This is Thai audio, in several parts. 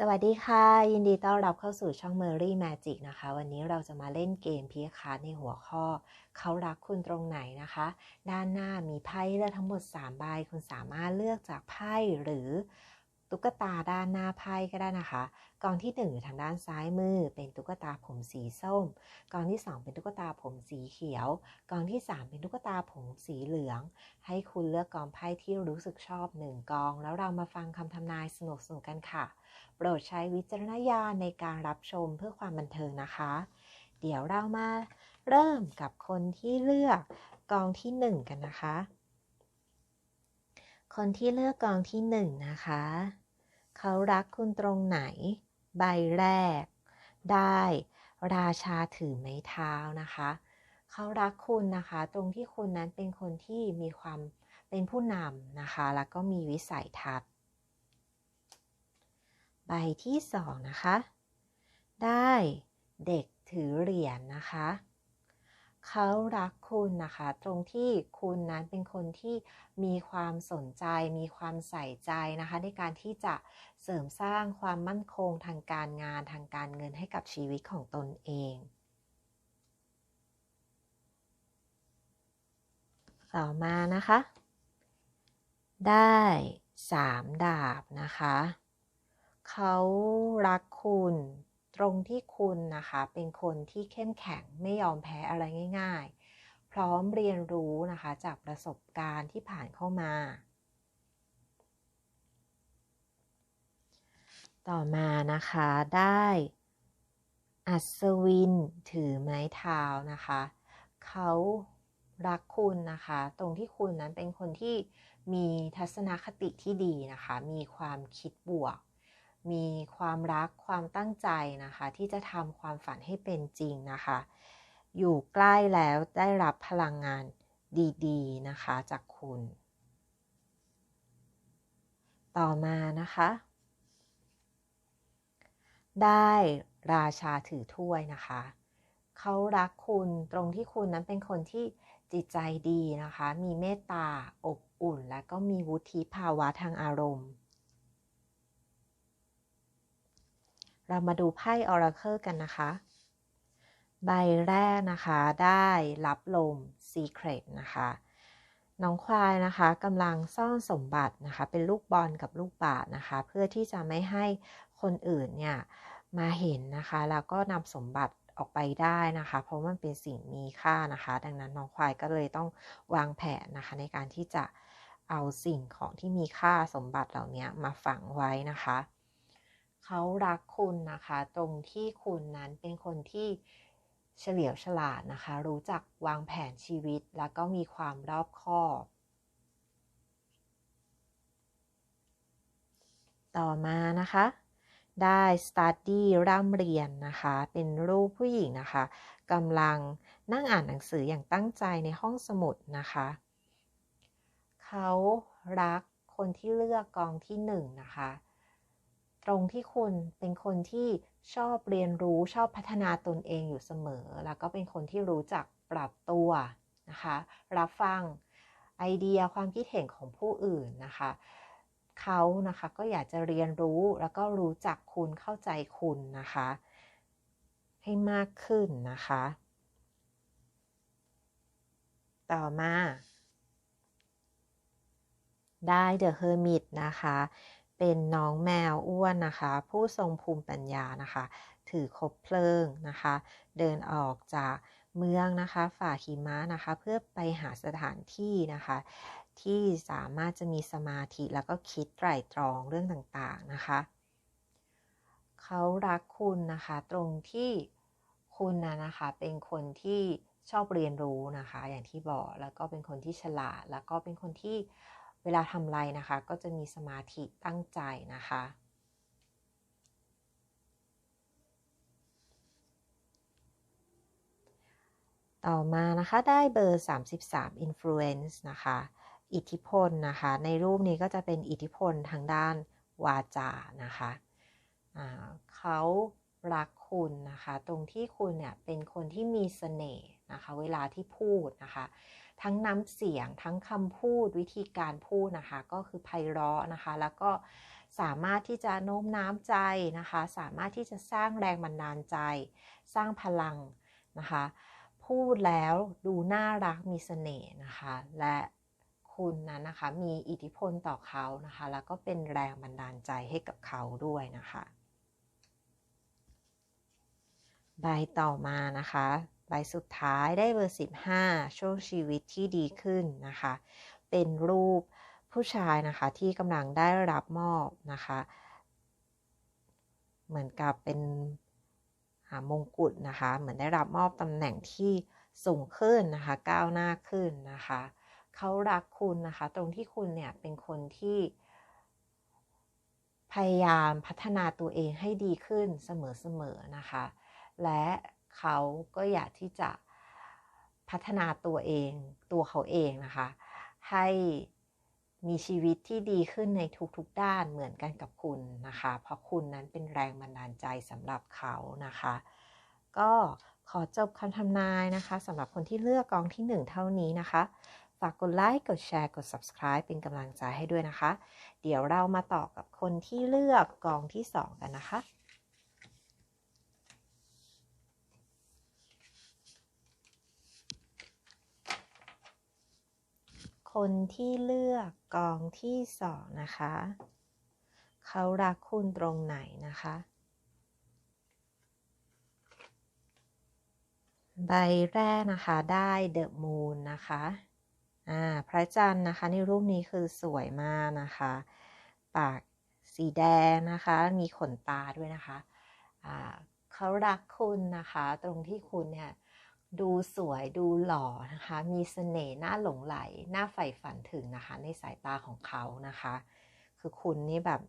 สวัสดีค่ะ ยินดีต้อนรับเข้าสู่ช่อง Merry Magic นะคะ วันนี้เราจะมาเล่นเกมพีคาร์ในหัวข้อ เขารักคุณตรงไหนนะคะ ด้านหน้ามีไพ่เลือกทั้งหมด 3 ใบคุณสามารถเลือกจากไพ่หรือ ตุ๊กตาด้านหน้าไพ่ก็ได้นะคะ กองที่1อยู่ทางด้านซ้ายมือ เป็นตุ๊กตาผมสีส้ม กองที่ 2 เป็นตุ๊กตาผมสีเขียว กองที่ 3 เป็นตุ๊กตาผมสีเหลือง ให้คุณเลือกกองไพ่ที่รู้สึกชอบ1กอง แล้วเรามาฟังคำทำนายสนุกๆกันค่ะ โปรดใช้วิจารณญาณในการรับชมเพื่อความบันเทิงนะคะ เดี๋ยวเรามาเริ่มกับคนที่เลือกกองที่ 1 กันนะคะ คนที่เลือกกองที่1นะคะ เขารักคุณตรงไหน ใบแรก ได้ ราชาถือไม้เท้านะคะ เขารักคุณนะคะ ตรงที่คุณนั้นเป็นคนที่มีความเป็นผู้นำนะคะ แล้วก็มีวิสัยทัศน์ ใบที่สองนะคะ ได้เด็กถือเหรียญนนะคะ เขารักคุณนะคะ ตรงที่คุณนั้นเป็นคนที่มีความสนใจ มีความใส่ใจนะคะ ในการที่จะเสริมสร้างความมั่นคงทางการงานทางการเงินให้กับชีวิตของตนเองต่อมานะคะ ได้สามดาบนะคะ เขารักคุณ ตรงที่คุณนะคะ เป็นคนที่เข้มแข็งไม่ยอมแพ้อะไรง่าย ๆ พร้อมเรียนรู้นะคะจากประสบการณ์ที่ผ่านเข้ามา ต่อมานะคะได้อัศวินถือไม้เท้านะคะ เขารักคุณนะคะ ตรงที่คุณนั้นเป็นคนที่มีทัศนคติที่ดีนะคะ มีความคิดบวก มีความรักความตั้งใจนะคะ ที่จะทำความฝันให้เป็นจริงนะคะ อยู่ใกล้แล้วได้รับพลังงานดีๆนะคะจากคุณ ต่อมานะคะ ได้ราชาถือถ้วยนะคะ เขารักคุณตรงที่คุณนั้นเป็นคนที่จิตใจดีนะคะ มีเมตตาอบอุ่น และก็มีวุฒิภาวะทางอารมณ์ เรามาดูไพ่ออราเคิลกันนะคะ ใบแรกนะคะได้รับลม Secret นะคะ น้องควายนะคะกำลังซ่อนสมบัตินะคะ เป็นลูกบอลกับลูกบาศนะคะ เพื่อที่จะไม่ให้คนอื่นเนี่ยมาเห็นนะคะ แล้วก็นำสมบัติออกไปได้นะคะ เพราะมันเป็นสิ่งมีค่านะคะ ดังนั้นน้องควายก็เลยต้องวางแผนนะคะ ในการที่จะเอาสิ่งของที่มีค่าสมบัติเหล่านี้มาฝังไว้นะคะ เขารักคุณนะคะ ตรงที่คุณนั้นเป็นคนที่เฉลียวฉลาดนะคะ รู้จักวางแผนชีวิต แล้วก็มีความรอบคอบ ต่อมานะคะ ได้ study ร่ำเรียนนะคะ เป็นรูปผู้หญิงนะคะกำลังนั่งอ่านหนังสืออย่างตั้งใจในห้องสมุดนะคะ เขารักคนที่เลือกกองที่หนึ่งนะคะ ตรงที่คุณเป็นคนที่ชอบเรียนรู้ชอบพัฒนาตนเองอยู่เสมอ แล้วก็เป็นคนที่รู้จักปรับตัวนะคะ รับฟังไอเดียความคิดเห็นของผู้อื่นนะคะเขานะคะก็อยากจะเรียนรู้แล้วก็รู้จักคุณเข้าใจคุณนะคะ ให้มากขึ้นนะคะ ต่อมาได้ The Hermit นะคะ เป็นน้องแมวอ้วนนะคะ ผู้ทรงภูมิปัญญานะคะ ถือคบเพลิงนะคะ เดินออกจากเมืองนะคะ ฝ่าหิมะนะคะ เพื่อไปหาสถานที่นะคะ ที่สามารถจะมีสมาธิแล้วก็คิดไตร่ตรองเรื่องต่างๆนะคะ เขารักคุณนะคะ ตรงที่คุณนะนะคะเป็นคนที่ชอบเรียนรู้นะคะ อย่างที่บอกแล้วก็เป็นคนที่ฉลาด แล้วก็เป็นคนที่ เวลาทำอะไรนะคะ ก็จะมีสมาธิตั้งใจนะคะ ต่อมานะคะได้เบอร์ 33 influence นะคะ อิทธิพลนะคะ ในรูปนี้ก็จะเป็นอิทธิพลทางด้านวาจานะคะเขารักคุณนะคะ ตรงที่คุณเนี่ยเป็นคนที่มีเสน่ห์นะคะ เวลาที่พูดนะคะ ทั้งน้ำเสียงทั้งคำพูดวิธีการพูดนะคะ ก็คือไพเราะนะคะ แล้วก็สามารถที่จะโน้มน้าวใจนะคะ สามารถที่จะสร้างแรงบันดาลใจ สร้างพลังนะคะ พูดแล้วดูน่ารักมีเสน่ห์นะคะ และคุณนั้นนะคะมีอิทธิพลต่อเขานะคะ แล้วก็เป็นแรงบันดาลใจให้กับเขาด้วยนะคะ ใบต่อมานะคะ ใบสุดท้ายได้เบอร์ 15โชคชีวิตที่ดีขึ้นนะคะ เป็นรูปผู้ชายนะคะที่กำลังได้รับมอบนะคะ เหมือนกับเป็นมงกุฎนะคะ เหมือนได้รับมอบตำแหน่งที่สูงขึ้นนะคะ ก้าวหน้าขึ้นนะคะ เขารักคุณนะคะ ตรงที่คุณเนี่ยเป็นคนที่พยายามพัฒนาตัวเองให้ดีขึ้นเสมอๆนะคะ และ เขาก็อยากที่จะพัฒนาตัวเองตัวเขาเองนะคะ ให้มีชีวิตที่ดีขึ้นในทุกๆด้านเหมือนกันกับคุณนะคะ เพราะคุณนั้นเป็นแรงบันดาลใจสำหรับเขานะคะ ก็ขอจบคำทำนายนะคะสำหรับคนที่เลือกกองที่ 1 เท่านี้นะคะ ฝากกดไลค์ กดแชร์ กด subscribe เป็นกำลังใจให้ด้วยนะคะ เดี๋ยวเรามาต่อกับคนที่เลือกกองที่ 2 กันนะคะ คนที่เลือกกองที่สองนะคะ เขารักคุณตรงไหนนะคะ ใบแรกนะคะได้เดอะมูนนะคะอ่าพระจันทร์นะคะในรูปนี้คือสวยมากนะคะ ปากสีแดงนะคะ มีขนตาด้วยนะคะอ่าเขารักคุณนะคะ ตรงที่คุณเนี่ย ดูสวยดูหล่อนะคะ มีเสน่ห์น่าหลงไหลน่าใฝ่ฝันถึงนะคะ ในสายตาของเขานะคะ คือคุณนี่แบบ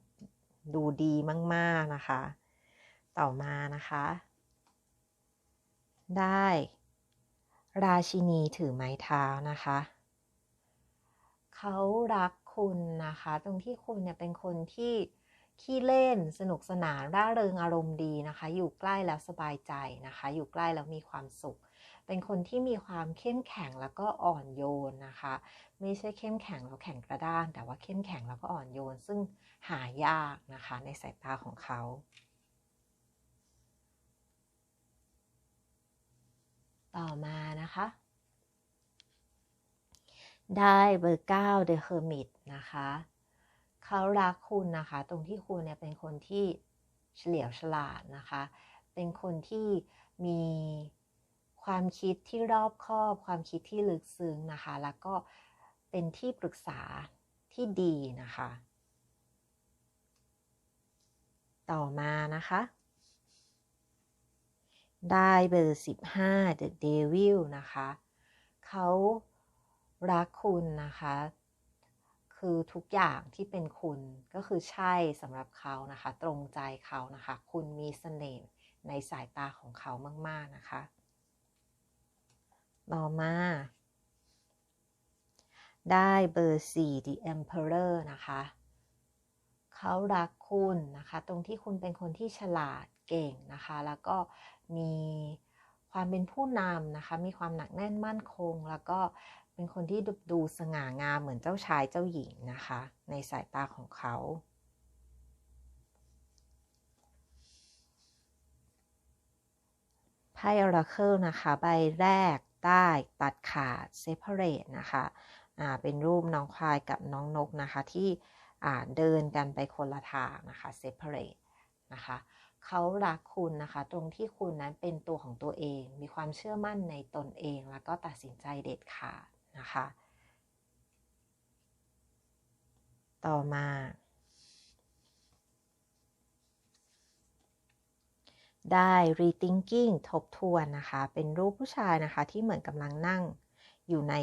ดูดีมากๆนะคะ ต่อมานะคะ ได้ ราชินีถือไม้เท้านะคะ เขารักคุณนะคะ ตรงที่คุณเนี่ยเป็นคนที่ขี้เล่นสนุกสนานร่าเริงอารมณ์ดีนะคะ อยู่ใกล้แล้วสบายใจนะคะ อยู่ใกล้แล้วมีความสุข เป็นคนที่มีความเข้มแข็งแล้วก็อ่อนโยนนะคะ ไม่ใช่เข้มแข็งแล้วแข็งกระด้าง แต่ว่าเข้มแข็งแล้วก็อ่อนโยน ซึ่งหายากนะคะในสายตาของเขาต่อมานะคะ ได้เบอร์เก้าเดอะเฮอร์มิตนะคะเขารักคุณนะคะ ตรงที่คุณเนี่ยเป็นคนที่เฉลียวฉลาดนะคะ เป็นคนที่มี ความคิดที่รอบคอบ ความคิดที่ลึกซึ้งนะคะ แล้วก็เป็นที่ปรึกษาที่ดีนะคะ ต่อมานะคะ ได้เบอร์ 15 The Devil นะคะ เขารักคุณนะคะ คือทุกอย่างที่เป็นคุณก็คือใช่สำหรับเขานะคะ ตรงใจเขานะคะ คุณมีเสน่ห์ในสายตาของเขามาก ๆ นะคะ ต่อมา ได้เบอร์4 The Emperor นะคะ เขารักคุณนะคะ ตรงที่คุณเป็นคนที่ฉลาดเก่งนะคะ แล้วก็มีความเป็นผู้นำนะคะ มีความหนักแน่นมั่นคง แล้วก็เป็นคนที่ดูสง่างามเหมือนเจ้าชายเจ้าหญิงนะคะ ในสายตาของเขาไพ่อราเคิลนะคะ ใบแรก ได้ตัดขาด separate นะคะอ่าเป็นรูปน้องควายกับน้องนกนะคะที่อ่าเดินกันไปคนละทางนะคะ separate นะคะเขารักคุณนะคะตรงที่คุณนั้นเป็นตัวของตัวเอง มีความเชื่อมั่นในตนเอง แล้วก็ตัดสินใจเด็ดขาดนะคะ ต่อมา ได้ rethinking ทบทวนนะคะ เป็นรูปผู้ชายนะคะที่เหมือนกำลังนั่งอยู่ใน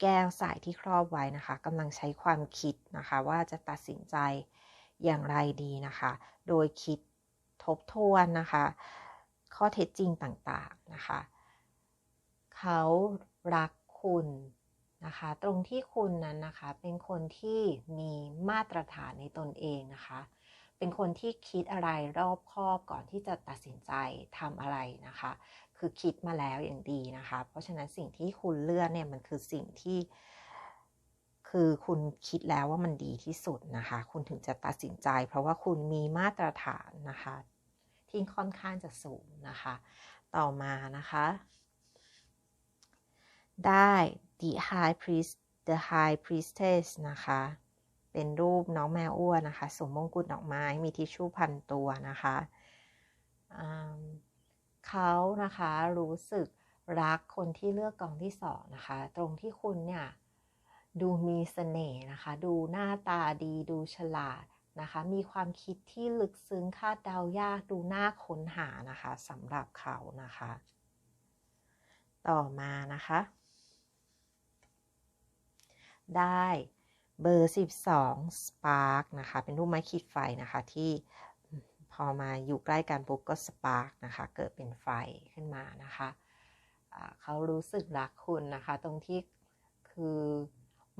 แก้วสายที่ครอบไว้นะคะกำลังใช้ความคิดนะคะ ว่าจะตัดสินใจอย่างไรดีนะคะ โดยคิดทบทวนนะคะ ข้อเท็จจริงต่างๆนะคะ เขารักคุณนะคะ ตรงที่คุณนั้นนะคะ เป็นคนที่มีมาตรฐานในตนเองนะคะ เป็นคนที่คิดอะไรรอบคอบก่อนที่จะตัดสินใจทำอะไรนะคะ คือคิดมาแล้วอย่างดีนะคะ เพราะฉะนั้นสิ่งที่คุณเลือกเนี่ยมันคือสิ่งที่คคือคุณคิดแล้วว่ามันดีที่สุดนะคะ คุณถึงจะตัดสินใจ เพราะว่าคุณมีมาตรฐานนะคะ ที่ค่อนข้างจะสูงนะคะ ต่อมานะคะ ได้ the high priest the high priestess นะคะ เป็นรูปน้องแมวอ้วนนะคะสวมมงกุฎดอกไม้มีทิชชู่พันตัวนะคะเขานะคะรู้สึกรักคนที่เลือกกองที่สองนะคะ ตรงที่คุณเนี่ยดูมีสเสน่ห์นะคะ ดูหน้าตาดีดูฉลาดนะคะ มีความคิดที่ลึกซึ้งคาดเดายากดูน่าค้นหานะคะสำหรับเขานะคะ ต่อมานะคะ ได้ เบอร์ 12 Spark นะคะ เป็นรูปไม้ขีดไฟนะคะ ที่พอมาอยู่ใกล้กันปุ๊บก็ Spark นะคะ เกิดเป็นไฟขึ้นมานะคะเขารู้สึกรักคุณนะคะ ตรงที่คือ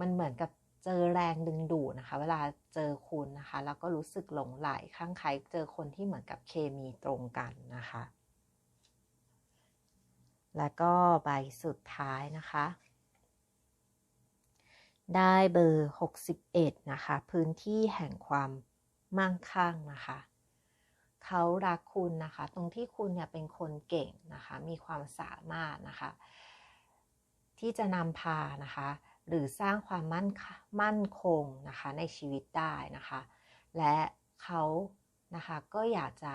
มันเหมือนกับเจอแรงดึงดูดนะคะ เวลาเจอคุณนะคะ แล้วก็รู้สึกหลงไหลข้างใครเจอคนที่เหมือนกับเคมีตรงกันนะคะ แล้วก็ใบสุดท้ายนะคะ ได้เบอร์ 61 นะคะ พื้นที่แห่งความมั่งคั่งนะคะ เขารักคุณนะคะ ตรงที่คุณเนี่ยเป็นคนเก่งนะคะ มีความสามารถนะคะ ที่จะนำพานะคะ หรือสร้างความมั่นมั่นคงนะคะในชีวิตได้นะคะ และเขานะคะก็อยากจะ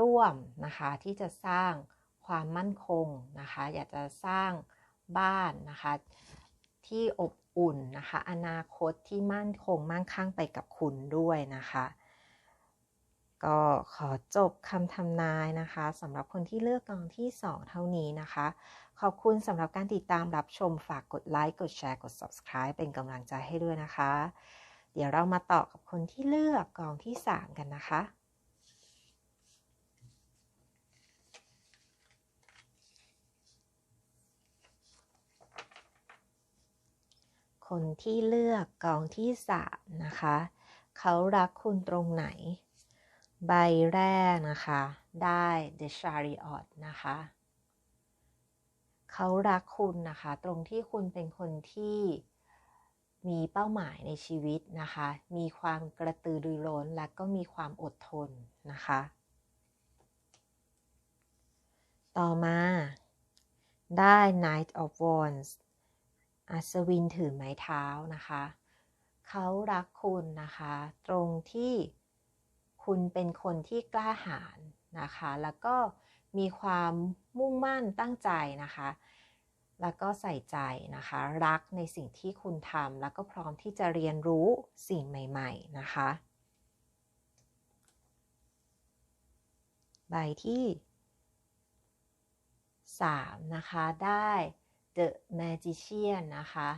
ร่วมนะคะที่จะสร้างความมั่นคงนะคะ อยากจะสร้าง บ้านนะคะ ที่อบอุ่นนะคะ อนาคตที่มั่นคงมั่งคั่งไปกับคุณด้วยนะคะ ก็ขอจบคำทำนายนะคะสำหรับคนที่เลือกกองที่ 2 เท่านี้นะคะ ขอบคุณสำหรับการติดตามรับชมฝากกดไลค์กดแชร์กด subscribe เป็นกำลังใจให้ด้วยนะคะ เดี๋ยวเรามาต่อกับคนที่เลือกกองที่ 3 กันนะคะ คนที่เลือกกองที่3นะคะ เขารักคุณตรงไหน ใบแรกนะคะ ได้ The Chariot นะคะ เขารักคุณนะคะ ตรงที่คุณเป็นคนที่มีเป้าหมายในชีวิตนะคะ มีความกระตือรือร้นและก็มีความอดทนนะคะ ต่อมาได้ Knight of Wands อัศวินถือไม้เท้านะคะ เขารักคุณนะคะ ตรงที่คุณเป็นคนที่กล้าหาญนะคะ แล้วก็มีความมุ่งมั่นตั้งใจนะคะ แล้วก็ใส่ใจนะคะ รักในสิ่งที่คุณทำแล้วก็พร้อมที่จะเรียนรู้สิ่งใหม่ ๆ นะคะ ใบที่ 3 นะคะ ได้ The Magician นะคะ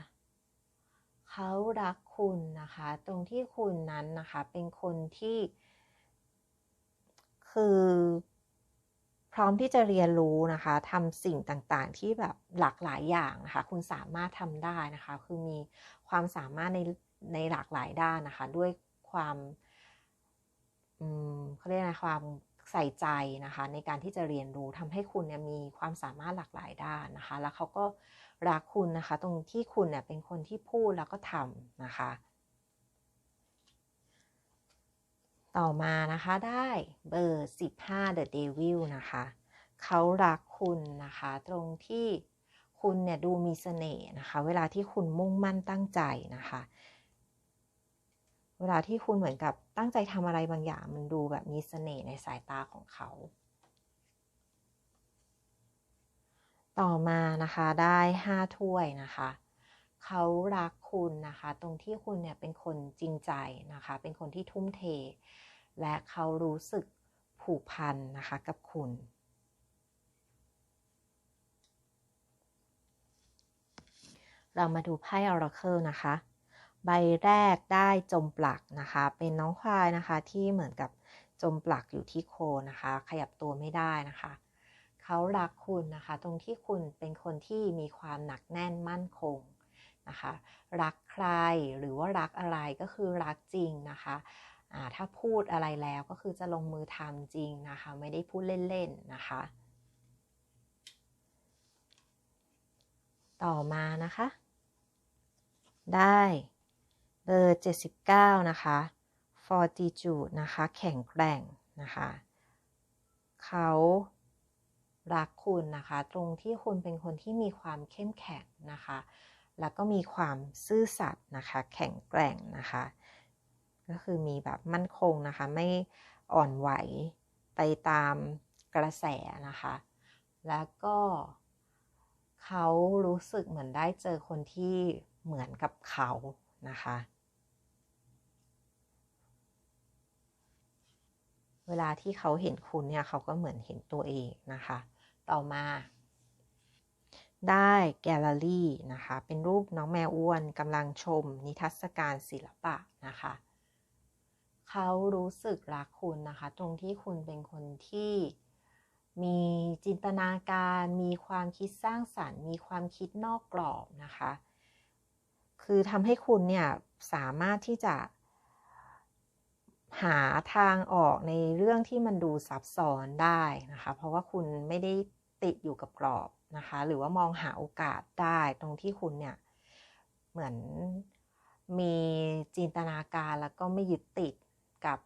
เขารักคุณนะคะ ตรงที่คุณนั้นนะคะ เป็นคนที่ คือพร้อมที่จะเรียนรู้นะคะทำสิ่งต่างๆ ที่แบบหลากหลายอย่างนะคะ คุณสามารถทำได้นะคะ คือมีความสามารถในในหลากหลายด้านนะคะ ด้วยความเขาเรียกนะไรความ ใส่ใจนะคะในการที่จะเรียนรู้ทำให้คุณเนี่ยมีความสามารถหลากหลายด้านนะคะ แล้วเขาก็รักคุณนะคะ ตรงที่คุณเนี่ยเป็นคนที่พูดแล้วก็ทำนะคะ ต่อมานะคะได้เบอร์ 15 The Devil นะคะเขารักคุณนะคะ ตรงที่คุณเนี่ยดูมีเสน่ห์นะคะ เวลาที่คุณมุ่งมั่นตั้งใจนะคะ เวลาที่คุณเหมือนกับตั้งใจทำอะไรบางอย่าง มันดูแบบมีเสน่ห์ในสายตาของเขา ต่อมานะคะได้5ถ้วยนะคะ เขารักคุณนะคะ ตรงที่คุณเนี่ยเป็นคนจริงใจนะคะ เป็นคนที่ทุ่มเท และเขารู้สึกผูกพันนะคะกับคุณเรามาดูไพ่ออร์เคิลนะคะ ใบแรกได้จมปลักนะคะ เป็นน้องควายนะคะที่เหมือนกับจมปลักอยู่ที่โคนะคะ ขยับตัวไม่ได้นะคะ เขารักคุณนะคะ ตรงที่คุณเป็นคนที่มีความหนักแน่นมั่นคงนะคะ รักใครหรือว่ารักอะไรก็คือรักจริงนะคะถ้าพูดอะไรแล้วก็คือจะลงมือทำจริงนะคะ ไม่ได้พูดเล่นๆนะคะ ต่อมานะคะ ได้ เบอร์ 79 นะคะ fortitude นะคะ แข็งแกร่งนะคะ เขารักคุณนะคะ ตรงที่คุณเป็นคนที่มีความเข้มแข็งนะคะ แล้วก็มีความซื่อสัตย์นะคะ แข็งแกร่งนะคะ ก็คือมีแบบมั่นคงนะคะ ไม่อ่อนไหวไปตามกระแสนะคะ แล้วก็เขารู้สึกเหมือนได้เจอคนที่เหมือนกับเขานะคะ วลาที่เขาเห็นคุณเนี่ยเขาก็เหมือนเห็นตัวเองนะคะ ต่อมา ได้แกลเลอรี่นะคะ เป็นรูปน้องแมวอ้วนกำลังชม นิทรรศการศิลปะนะคะ เขารู้สึกรักคุณนะคะ ตรงที่คุณเป็นคนที่มีจินตนาการ มีความคิดสร้างสรรค์ มีความคิดนอกกรอบนะคะ คือทำให้คุณเนี่ยสามารถที่จะ หาทางออกในเรื่องที่มันดูซับซ้อนได้นะคะ เพราะว่าคุณไม่ได้ติดอยู่กับกรอบนะคะ หรือว่ามองหาโอกาสได้ตรงที่คุณเนี่ยเหมือนมีจินตนาการแล้วก็ไม่ยึดติดกับ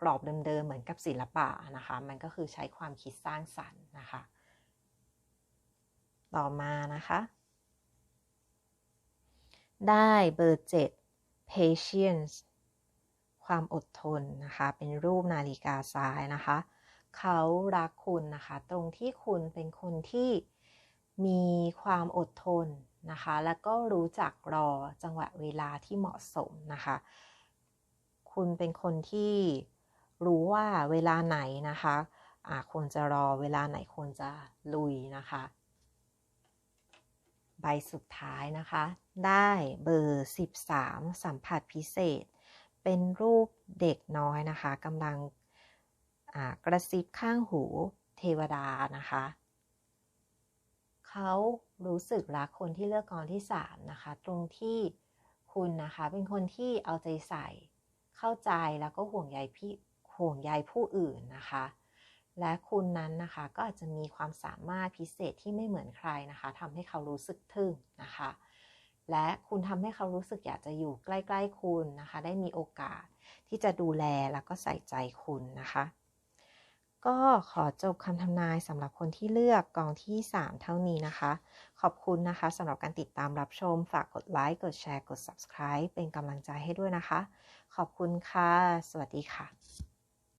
กรอบเดิมๆเหมือนกับศิลปะนะคะ มันก็คือใช้ความคิดสร้างสรรค์นะคะ ต่อมานะคะ ได้เบอร์ 7 patience ความอดทนนะคะ เป็นรูปนาฬิกาทรายนะคะ เขารักคุณนะคะ ตรงที่คุณเป็นคนที่มีความอดทนนะคะ แล้วก็รู้จักรอจังหวะเวลาที่เหมาะสมนะคะ คุณเป็นคนที่รู้ว่าเวลาไหนนะคะะควรจะรอเวลาไหนควรจะลุยนะคะ ใบสุดท้ายนะคะ ได้เบอร์ 13 สัมผัสพิเศษ เป็นรูปเด็กน้อยนะคะกำลังกระซิบข้างหูเทวดานะคะ เขารู้สึกรักคนที่เลือกกองที่3นะคะ ตรงที่คุณนะคะเป็นคนที่เอาใจใส่ เข้าใจแล้วก็ห่วงใยพี่ห่วงใยผู้อื่นนะคะ และคุณนั้นนะคะก็อาจจะมีความสามารถพิเศษที่ไม่เหมือนใครนะคะทำให้เขารู้สึกทึ่งนะคะ และคุณทำให้เขารู้สึกอยากจะอยู่ใกล้ ๆ คุณนะคะ ได้มีโอกาสที่จะดูแลแล้วก็ใส่ใจคุณนะคะ ก็ขอจบคำทำนายสำหรับคนที่เลือกกองที่ 3 เท่านี้นะคะ ขอบคุณนะคะสำหรับการติดตามรับชม ฝากกดไลค์ กดแชร์ กด subscribe เป็นกำลังใจให้ด้วยนะคะ ขอบคุณค่ะ สวัสดีค่ะ